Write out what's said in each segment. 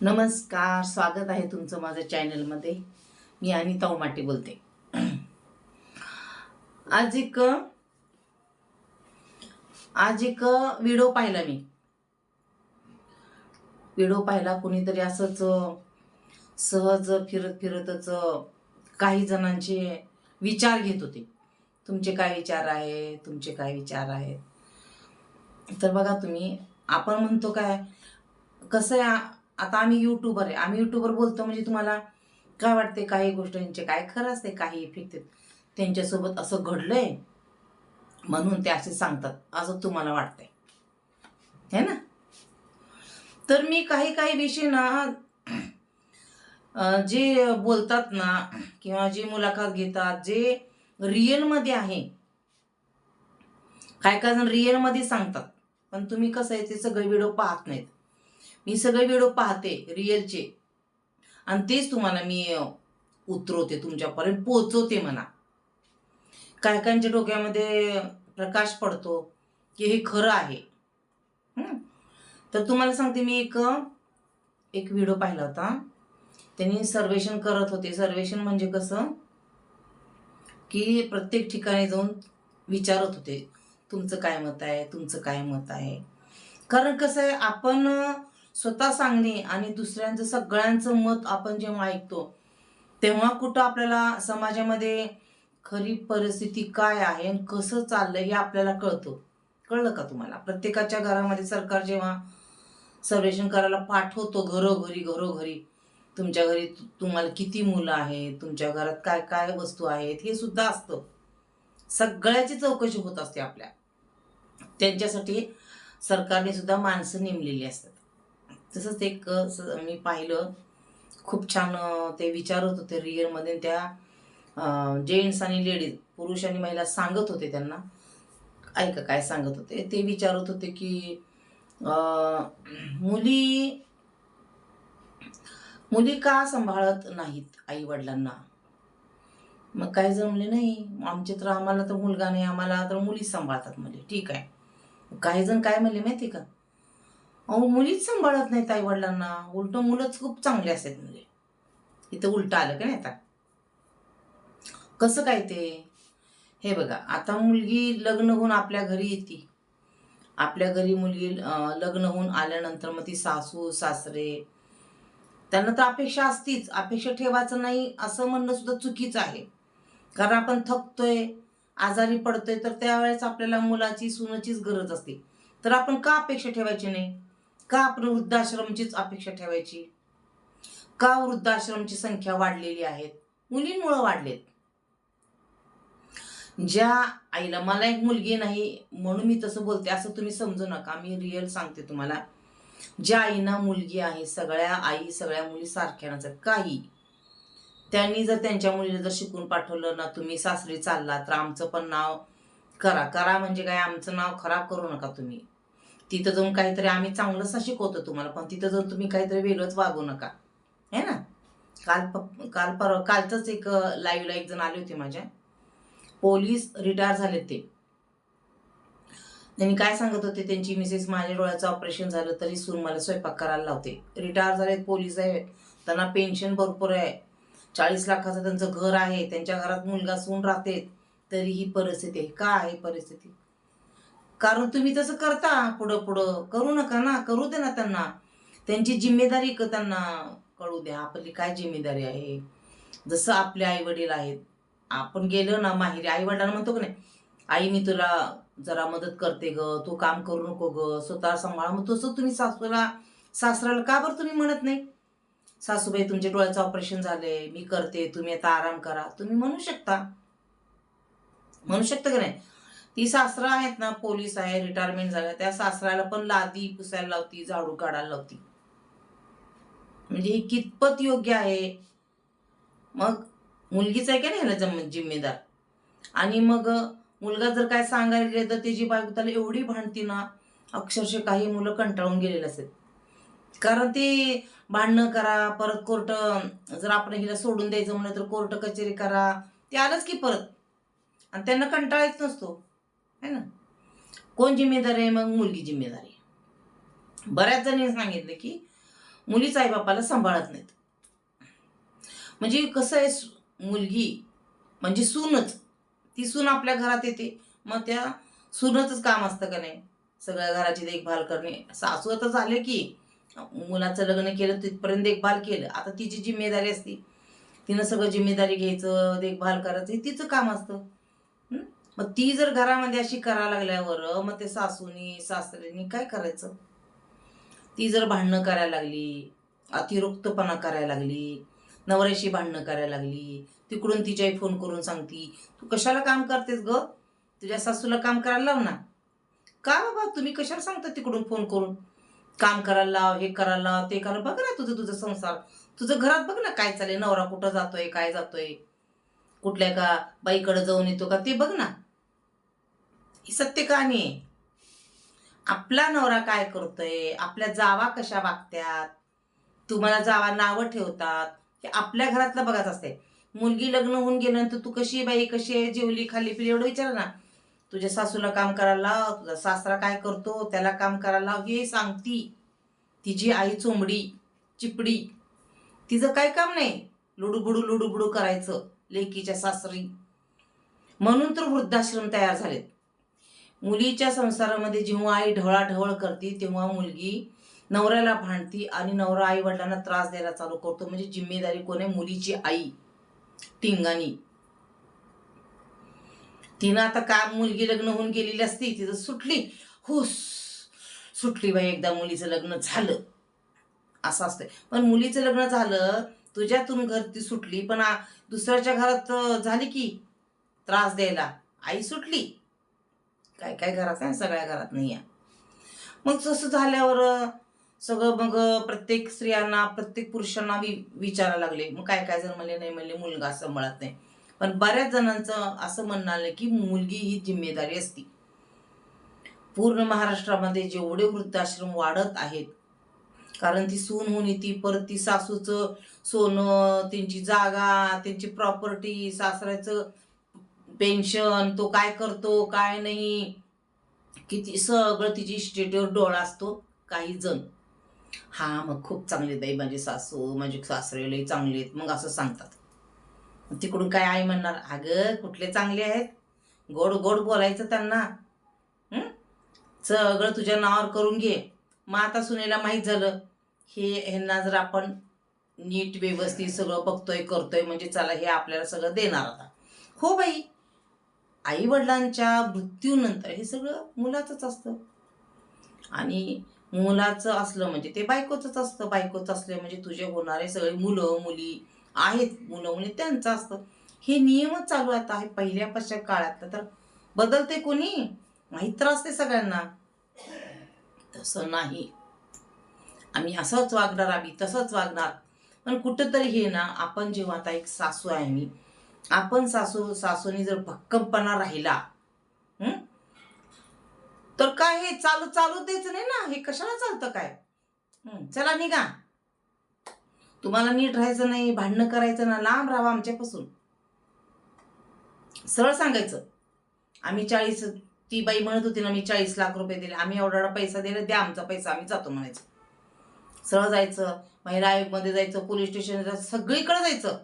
नमस्कार स्वागत आहे तुमचं माझ्या चॅनलमध्ये. मी अनिता उमाटे बोलते. आज एक आज एक व्हिडिओ पाहिला मी. व्हिडिओ पाहिला कुणीतरी असंच सहज फिरत फिरतच काही जणांचे विचार घेत होते. तुमचे काय विचार आहे? तुमचे काय विचार आहेत? तर बघा तुम्ही आपण म्हणतो काय कसं आहे आता आम्ही यूट्यूबर आहे. आम्ही यूट्यूबर बोलतो म्हणजे तुम्हाला काय वाटते काही गोष्टींचे काय खरं असते काही इफेक्ट त्यांच्यासोबत असं घडलंय म्हणून ते असे सांगतात. असं तुम्हाला वाटतंय. है ना? तर मी काही काही विषय ना जे बोलतात ना किंवा जे मुलाखत घेतात जे रिअलमध्ये आहे. काय काय जण रिअलमध्ये सांगतात. पण तुम्ही कसं आहे ते सगळे व्हिडिओ पाहत नाहीत. मी सगळे व्हिडिओ पाहते रिअलचे आणि तेच तुम्हाला मी उतरवते तुमच्यापर्यंत पोचवते म्हणा. काय काहींच्या डोक्यामध्ये प्रकाश पडतो की हे खरं आहे. तर तुम्हाला सांगते मी एक एक व्हिडिओ पाहिला होता. त्यांनी सर्वेक्षण करत होते. सर्वेक्षण म्हणजे कसं? की प्रत्येक ठिकाणी जाऊन विचारत होते. तुमचं काय मत आहे? तुमचं काय मत आहे? कारण कसं आहे आपण स्वतः सांगणे आणि दुसऱ्यांचं सगळ्यांचं मत आपण जेव्हा ऐकतो तेव्हा कुठं आपल्याला समाजामध्ये खरी परिस्थिती काय आहे आणि कसं चाललंय हे आपल्याला कळतं. कळलं का तुम्हाला? प्रत्येकाच्या घरामध्ये सरकार जेव्हा सर्वेक्षण करायला पाठवतो घरोघरी घरोघरी तुमच्या घरी तुम्हाला किती मुलं आहेत तुमच्या घरात काय काय वस्तू आहेत हे सुद्धा असतं. सगळ्याची चौकशी होत असते आपल्या. त्यांच्यासाठी सरकारने सुद्धा माणसं नेमलेली असतात. तसंच एक मी पाहिलं. खूप छान ते विचारत होते रिअलमध्ये त्या जेंट्स आणि लेडीज पुरुष आणि महिला सांगत होते त्यांना. ऐका काय सांगत होते. ते विचारत होते की मुली मुली का सांभाळत नाहीत आई वडिलांना मग काही जण म्हणले नाही. आमचे तर आम्हाला तर मुलगा नाही आम्हाला तर मुलीच सांभाळतात म्हणजे ठीक आहे. काही जण काय म्हणले माहिती का? अहो मुलीच सांभाळत नाहीत आई वडिलांना उलट मुलंच खूप चांगले असतात म्हणजे इथं उलट आलं का नाही आता? कसं काय ते? हे बघा आता मुलगी लग्न होऊन आपल्या घरी येते. आपल्या घरी मुलगी लग्न होऊन आल्यानंतर मग ती सासू सासरे. त्यांना तर अपेक्षा असतीच. अपेक्षा ठेवायचं नाही असं म्हणणं सुद्धा चुकीचं आहे. कारण आपण थकतोय आजारी पडतोय तर त्यावेळेस आपल्याला मुलाची सुनाचीच गरज असते. तर आपण का अपेक्षा ठेवायची नाही? का आपण वृद्धाश्रमचीच अपेक्षा ठेवायची? का वृद्धाश्रमची संख्या वाढलेली आहेत? मुलींमुळं वाढलेत. ज्या आईला मला एक मुलगी नाही म्हणून मी तसं बोलते असं तुम्ही समजू नका मी रिअल सांगते तुम्हाला. ज्या आईना मुलगी आहे सगळ्या आई सगळ्या मुली सारख्या नसतात काही. त्यांनी जर त्यांच्या मुलीला जर शिकून पाठवलं ना तुम्ही सासरी चालला तर आमचं पण नाव करा. करा म्हणजे काय? आमचं नाव खराब करू नका तुम्ही. तिथं जाऊन काहीतरी आम्ही चांगलंच शिकवतो तुम्हाला. पण तिथं जाऊन तुम्ही काहीतरी वेगळंच वागू नका. है ना? काल प- काल परवा कालचंच एक लाईव्हला एक जण आले होते माझ्या. पोलीस रिटायर झाले ते. त्यांनी काय सांगत होते त्यांची मिसेस माझ्या डोळ्याचं ऑपरेशन झालं तरी सून मला स्वयंपाक करायला लावते. रिटायर झालेत पोलीस आहे. त्यांना पेन्शन भरपूर आहे. चाळीस लाखाचं त्यांचं घर आहे. त्यांच्या घरात मुलगा सून राहते. तरी ही परिस्थिती आहे. का आहे परिस्थिती? कारण तुम्ही तसं करता पुढं पुढं. करू नका ना करू दे ना त्यांना. त्यांची जिम्मेदारी क त्यांना कळू द्या. आपली काय जिम्मेदारी आहे? जसं आपले आई वडील आहेत. आपण गेलो ना माहेरी आई वडिलांना म्हणतो का नाही आई मी तुला जरा मदत करते ग. तू काम करू नको ग. स्वतः सांभाळा. मग तसं तुम्ही सासूला सासऱ्याला का बरं तुम्ही म्हणत नाही? सासूबाई तुमच्या डोळ्याचं ऑपरेशन झालंय. मी करते. तुम्ही आता आराम करा. तुम्ही म्हणू शकता. म्हणू शकता का नाही? ती सासरा आहेत ना पोलीस आहे रिटायरमेंट झाल्या त्या सासऱ्याला पण लादी पुसायला लावती झाडू काढायला लावती. म्हणजे ही कितपत योग्य आहे? मग मुलगीच आहे का नाही ह्याला जम जिम्मेदार? आणि मग मुलगा जर काय सांगायला गेले तर त्याची बायको त्याला एवढी भांडती ना अक्षरशः काही मुलं कंटाळून गेलेले असतात. कारण ते भांडणं करा परत कोर्ट जर आपण हिला सोडून द्यायचं म्हणलं तर कोर्ट कचेरी करा ते आलंच की परत. आणि त्यांना कंटाळा येत नसतो. है ना? कोण जिम्मेदार आहे? मग मुलगी जिम्मेदार आहे. बऱ्याच जणी सांगितलं की मुलीच आईबापाला सांभाळत नाहीत. म्हणजे कसं आहे मुलगी म्हणजे सूनच. ती सून आपल्या घरात येते. मग त्या सूनच काम असतं का नाही? सगळ्या घराची देखभाल करणे. सासू आता झाले की मुलाचं लग्न केलं तिथपर्यंत देखभाल केलं. आता तिची जिम्मेदारी असती. तिनं सगळं जिम्मेदारी घ्यायचं देखभाल करायचं हे तिचं काम असतं. मग ती जर घरामध्ये अशी करा लागल्यावर मग ते सासूनी सासऱ्यांनी काय करायचं? ती जर भांडणं करायला लागली अतिरिक्तपणा करायला लागली नवऱ्याशी भांडणं करायला लागली तिकडून तिच्याही फोन करून सांगती तू कशाला काम करतेस ग? तुझ्या सासूला काम करायला लाव ना. का बाबा? तुम्ही कशाला सांगता तिकडून फोन करून? काम करायला लाव हे करायला लाव ते करायला बघ ना तुझं तुझं संसार. तुझं घरात बघ ना काय चालेल नवरा कुठं जातोय काय जातोय? कुठल्या का बाईकडे जाऊन येतो का? ते बघ ना. ही सत्य कहाणी आहे. आपला नवरा काय करतोय? आपल्या जावा कशा वागत्यात? तुम्हाला जावा नावं ठेवतात. हे आपल्या घरातलं बघत असते मुलगी लग्न होऊन गेल्यानंतर तू कशी आहे बाई? कशी आहे? जेवली खाल्ली पिली एवढं विचार ना. तुझ्या सासूला काम करायला लाव. तुझा सासरा काय करतो? त्याला काम करायला लाव. हे सांगती. तिची आई चोंबडी चिपडी. तिचं काय काम नाही. लुडूबुडू लुडूबुडू करायचं. लेकीच्या सासरी. म्हणून तर वृद्धाश्रम तयार झालेत. मुलीच्या संसारामध्ये जेव्हा आई ढवळाढवळ करते तेव्हा मुलगी नवऱ्याला भांडती आणि नवरा आई वडिलांना त्रास द्यायला चालू करतो. म्हणजे जिम्मेदारी कोण आहे? मुलीची आई. टिंगानी तिनं आता का मुलगी लग्न होऊन गेलेली असती? तिथं सुटली. हुस! सुटली बाई एकदा मुलीचं लग्न झालं. असं असतंय. पण मुलीचं लग्न झालं तुझ्यातून घर ती सुटली पण दुसऱ्याच्या घरात झाली की त्रास द्यायला? आई सुटली. काय काय घरात आहे? सगळ्या घरात नाही आहे. मग तसं झाल्यावर सगळं मग प्रत्येक स्त्रियांना प्रत्येक पुरुषांना वि विचारायला लागले. मग काय काय जण म्हणले नाही म्हणले मुलगा सांभाळत नाही. पण बऱ्याच जणांचं असं म्हणणं आलं की मुलगी ही जिम्मेदारी असती. पूर्ण महाराष्ट्रामध्ये जेवढे वृद्धाश्रम वाढत आहेत कारण ती सून होऊन ती परत ती सासूचं सोनं त्यांची जागा त्यांची प्रॉपर्टी सासऱ्याचं पेन्शन तो काय करतो काय नाही. किती सगळं तिची स्टेटवर डोळा असतो काही जण. हा मग खूप चांगले बाई माझे सासू माझे सासरे लई चांगले आहेत मग असं सांगतात. तिकडून काय आई म्हणणार अगं कुठले चांगले आहेत? गोड गोड बोलायचं त्यांना. सगळं तुझ्या नावावर करून घे. मग आता सुनेला माहीत झालं हे ह्यांना जर आपण नीट व्यवस्थित सगळं बघतोय करतोय म्हणजे चला हे आपल्याला सगळं देणार आता. हो बाई आई वडिलांच्या मृत्यूनंतर हे सगळं मुलाचंच असतं. आणि मुलाचं असलं म्हणजे ते बायकोचंच असतं. बायकोचं असलं म्हणजे तुझे होणारे सगळे मुलं मुली आहेत. मुलं मुली त्यांचं असतं. हे नियमच चालू आता आहे पहिल्या पश्चात काळातलं तर बदलते कोणी? माहीत तर असते सगळ्यांना. तसं नाही. आम्ही असंच वागणार आम्ही तसंच वागणार. पण कुठंतरी हे ना आपण जेव्हा आता एक सासू आहे मी आपण सासू सासूनी जर भक्कमपणा राहिला तर काय हे चालू चालू द्यायचं नाही ना? हे कशाला चालतं काय? चला निघा. तुम्हाला नीट राहायचं नाही भांडणं करायचं ना लांब राहा आमच्यापासून. सरळ सांगायचं. आम्ही चाळीस ती बाई म्हणत होती ना मी चाळीस लाख रुपये दिले. आम्ही एवढा एवढा पैसा दिला द्या आमचा पैसा आम्ही जातो म्हणायचं. सरळ जायचं महिला आयोगमध्ये जायचं पोलीस स्टेशन जायचं सगळीकडे जायचं.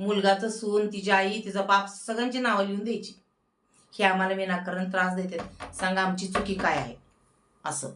मुलगाचं सून तिची आई तिचा बाप सगळ्यांची नावं लिहून द्यायची. हे आम्हाला विनाकारण त्रास देतात. सांगा आमची चुकी काय आहे? असं.